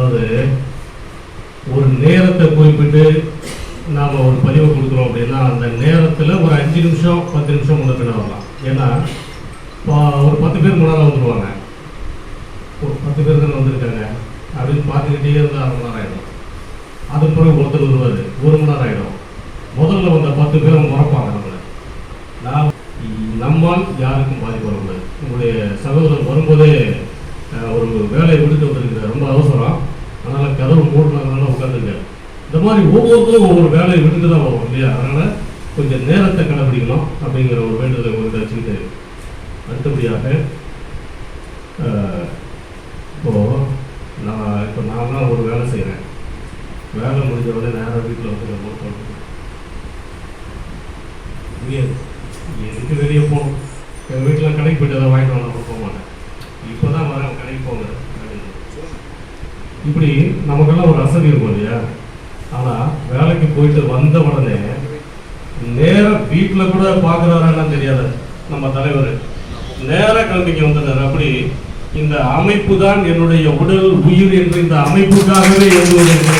அதாவது ஒரு நேரத்தை குறிப்பிட்டு நாம் ஒரு பதிவை கொடுக்குறோம் அப்படின்னா அந்த நேரத்தில் ஒரு அஞ்சு நிமிஷம் பத்து நிமிஷம் முன்ன பின்ன வரலாம். ஏன்னா ஒரு பத்து பேர் முன்னால் வந்துருவாங்க. ஒரு பத்து பேர் தானே வந்திருக்காங்க. அப்படின்னு பார்த்துக்கிட்டே இருந்தால் அரை மணி நேரம் ஆகிடும் அது பிறகு ஒருத்தர் வருவார். ஒரு மணி நேரம் ஆகிடும் முதல்ல வந்த பத்து பேர் முறப்பாங்க நம்மளை. நான் நம்மால் யாருக்கும் பாதிப்பு வரக்கூடாது உங்களுடைய சகோதரர் வரும்போதே ஒரு வேலையை விடுத்து வந்திருக்கிறார். ரொம்ப அவசரம். அதனால் கதவு மூடினாங்கனால உட்காந்துருக்காரு இந்த மாதிரி ஒவ்வொருத்தரும் ஒவ்வொரு வேலையை விட்டுட்டு தான் வரும் இல்லையா? அதனால் கொஞ்சம் நேரத்தை கடைபிடிக்கணும் அப்படிங்கிற ஒரு வேண்டுதலை உங்கள்கிட்ட வச்சுக்கிட்டு அடுத்தபடியாக அஹ், இப்போ நான் இப்போ நான்லாம் ஒரு வேலை செய்கிறேன் வேலை முடிஞ்ச உடனே நேராக வீட்டில் வந்து நம்ம போட்டு இங்கே எதுக்கு வெளியே போகணும்? எங்கள் வீட்டில் கடைக்கு போயிட்டு அதை வாங்கிட்டு வரணும்? போக மாட்டேன் இப்போ தான் வரேன் கடைக்கு போங்க அப்படின்னு. இப்படி நமக்கெல்லாம் ஒரு அசதி இருக்கும் இல்லையா? ஆனால் வேலைக்கு போயிட்டு வந்த உடனே நேராக வீட்டில் கூட பார்க்குறாரான்னு தெரியாது நம்ம தலைவர். நேராக கிளம்பிக்கு வந்துட்டார். அப்படி இந்த அமைப்பு தான் என்னுடைய உடல் உயிர் என்று இந்த அமைப்புக்காகவே எழுதுவதற்கு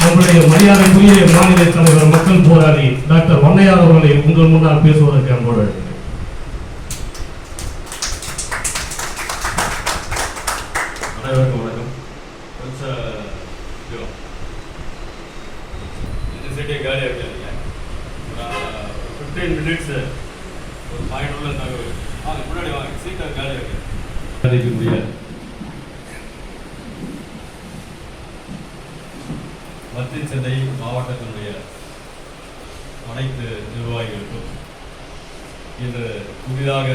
நம்முடைய மரியாதைக்குரிய மாநில தலைவர் மக்கள் போராளி டாக்டர் ஒன்னையார் அவர்களை உங்கள் முன்னால் பேசுவதற்கு அன்போடு அனைவருக்கும் வணக்கம் கொஞ்சம் இதோ, காலியாக இருக்காதீங்க ஒரு ஃபிஃப்டீன் மினிட்ஸ் ஒரு பாயிண்ட் உள்ள தகவல் வாங்க முன்னாடி வாங்க. காலியாக இருக்கு அதிக முடியாது மத்திய சென்னை மாவட்டத்தினுடைய அனைத்து நிர்வாகிகளுக்கும் இன்று புதிதாக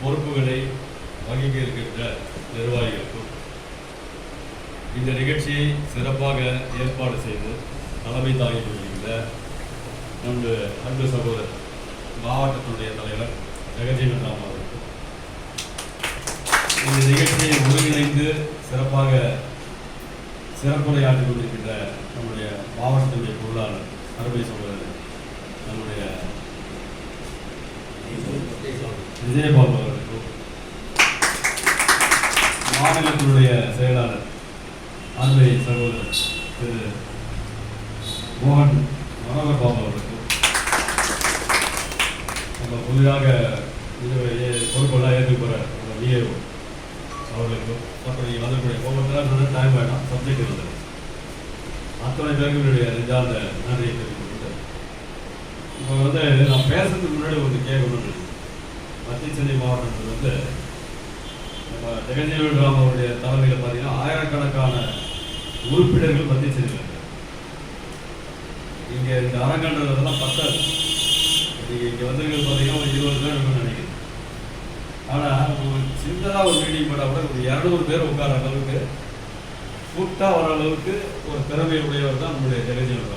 பொறுப்புகளை வகிக்க இருக்கின்ற நிர்வாகிகளுக்கும் இந்த நிகழ்ச்சியை சிறப்பாக ஏற்பாடு செய்து தலைமை தாங்கி பகுதியில் நமது அன்பு சகோதரர் மாவட்டத்தினுடைய தலைவர் ஜெகஜீவன் ராம் அவர்களுக்கும் இந்த நிகழ்ச்சியை ஒருங்கிணைந்து சிறப்பாக சிறப்புரையாற்றிக் கொண்டிருக்கின்ற நம்முடைய மாவட்டத்தினுடைய பொருளாளர் அருமை சகோதரர் நம்முடைய விஜயபாபு அவர்களுக்கும் மாநிலத்தினுடைய செயலாளர் அன்பை சகோதரர் திரு மோகன் மனோகர் பாபு அவர்களுக்கும் நம்ம புதிதாக இது ஏ- பொறுப்பெல்லாம் ஏற்றுக்கொற நம்ம விஏஓ அவர்களுக்கும் மற்றும் நீங்கள் வந்திருக்கூடிய ஒவ்வொருத்தரும் டைம் வேண்டாம் சப்ஜெக்ட் இருந்தது அத்தனை பேர்களுடைய நிஜார்ந்த நன்றியை தெரிவித்துக் இப்போ வந்து நான் பேசுறதுக்கு முன்னாடி ஒரு கேட்கணும்னு இருக்கு. மத்திய சென்னை மாவட்டத்தில் வந்து நம்ம ஜெகஞ்சீவன் ராம் அவருடைய தலைமையில் பார்த்தீங்கன்னா ஆயிரக்கணக்கான உறுப்பினர்கள் மத்திய சென்னையில் இங்கே இந்த அரங்கன்றதெல்லாம் பத்தாது. நீங்கள் இங்கே வந்திருக்கிறது பார்த்தீங்கன்னா ஒரு இருபது பேர் இருக்கும்னு நினைக்கிறேன் ஆனால் ஒரு சின்னதாக ஒரு மீட்டிங் போட்டால் கூட ஒரு இரநூறு பேர் உட்கார அளவுக்கு கூட்டாக வர அளவுக்கு ஒரு திறமை உடையவர் தான் நம்முடைய ஜெகஜீவன்